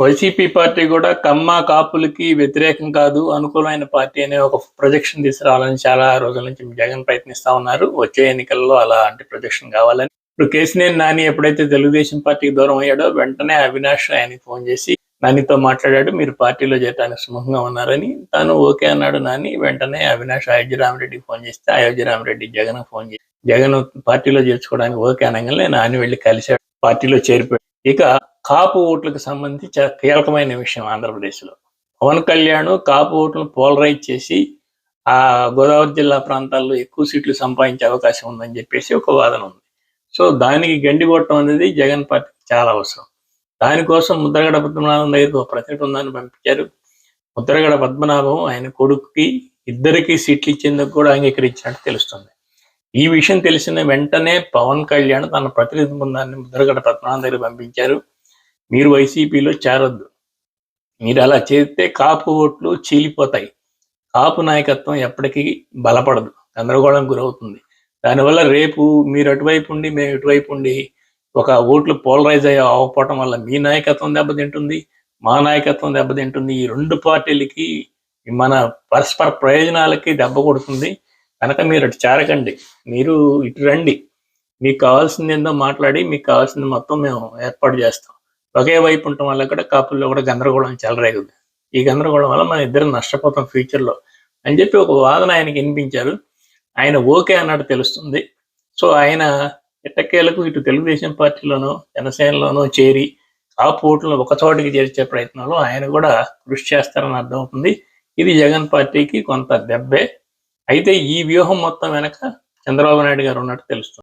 YCP party కూడా కమ్మ కాపులకి వ్యతిరేకం కాదు అనుకూలమైన పార్టీ అనే ఒక ప్రొజెక్షన్ తీసుకురావాలని చాలా రోజుల నుంచి జగన్ ప్రయత్నిస్తా ఉన్నారు. వచ్చే ఎన్నికల్లో అలాంటి ప్రొజెక్షన్ కావాలని. ఇప్పుడు కేసినేని నాని ఎప్పుడైతే తెలుగుదేశం పార్టీకి దూరం అయ్యాడో వెంటనే అవినాష్ ఆయనకి ఫోన్ చేసి నానితో మాట్లాడాడు మీరు పార్టీలో చేరడానికి సుముఖంగా ఉన్నారని. తాను ఓకే అన్నాడు నాని వెంటనే అవినాష్ అయోధ్యరామరెడ్డికి ఫోన్ చేస్తే అయోధ్యరామరెడ్డి జగన్ ఫోన్ చేసి జగన్ పార్టీలో చేర్చుకోవడానికి ఓకే అనగానే నాని వెళ్ళి కలిశాడు పార్టీలో చేరిపోయాడు. ఇక కాపు ఓట్లకు సంబంధించి కీలకమైన విషయం ఆంధ్రప్రదేశ్లో. పవన్ కళ్యాణ్ కాపు ఓట్లను పోలరైజ్ చేసి ఆ గోదావరి జిల్లా ప్రాంతాల్లో ఎక్కువ సీట్లు సంపాదించే అవకాశం ఉందని చెప్పేసి ఒక వాదన ఉంది. సో దానికి గండి కొట్టడం అనేది జగన్ పార్టీకి చాలా అవసరం. దానికోసం ముద్రగడ పద్మనాభం దగ్గరికి ఒక ప్రతినిధి ఉందని పంపించారు. ముద్రగడ పద్మనాభం ఆయన కొడుకుకి ఇద్దరికి సీట్లు ఇచ్చేందుకు కూడా అంగీకరించినట్టు తెలుస్తుంది. ఈ విషయం తెలిసిన వెంటనే పవన్ కళ్యాణ్ తన ప్రతినిధి బృందాన్ని ముద్రగడ పద్మనాభం దగ్గర పంపించారు. మీరు వైసీపీలో చేరొద్దు. మీరు అలా చేస్తే కాపు ఓట్లు చీలిపోతాయి. కాపు నాయకత్వం ఎప్పటికీ బలపడదు. గందరగోళం గురవుతుంది. దానివల్ల రేపు మీరు అటువైపు ఉండి మేము ఇటువైపు ఉండి ఒక ఓట్లు పోలరైజ్ అయ్యే అవ్వకపోవటం వల్ల మీ నాయకత్వం దెబ్బతింటుంది మా నాయకత్వం దెబ్బతింటుంది. ఈ రెండు పార్టీలకి మన పరస్పర ప్రయోజనాలకి దెబ్బ కొడుతుంది. కనుక మీరు అటు చేరకండి. మీరు ఇటు రండి. మీకు కావాల్సింది ఏందో మాట్లాడి మీకు కావాల్సింది మొత్తం మేము ఏర్పాటు చేస్తాం. ఒకే వైపు ఉండటం వల్ల కూడా కాపుల్లో కూడా గందరగోళం చెలరేగుద్ది. ఈ గందరగోళం వల్ల మన ఇద్దరం నష్టపోతాం ఫ్యూచర్లో అని చెప్పి ఒక వాదన ఆయనకి వినిపించారు. ఆయన ఓకే అన్నట్టు తెలుస్తుంది. సో ఆయన ఎట్టకేలకు ఇటు తెలుగుదేశం పార్టీలోనో జనసేనలోనో చేరి ఆ ఓట్లను ఒక చోటికి చేర్చే ప్రయత్నంలో ఆయన కూడా కృషి చేస్తారని అర్థమవుతుంది. ఇది జగన్ పార్టీకి కొంత దెబ్బే. అయితే ఈ వ్యూహం మొత్తం వెనక చంద్రబాబు నాయుడు గారు ఉన్నట్టు తెలుస్తుంది.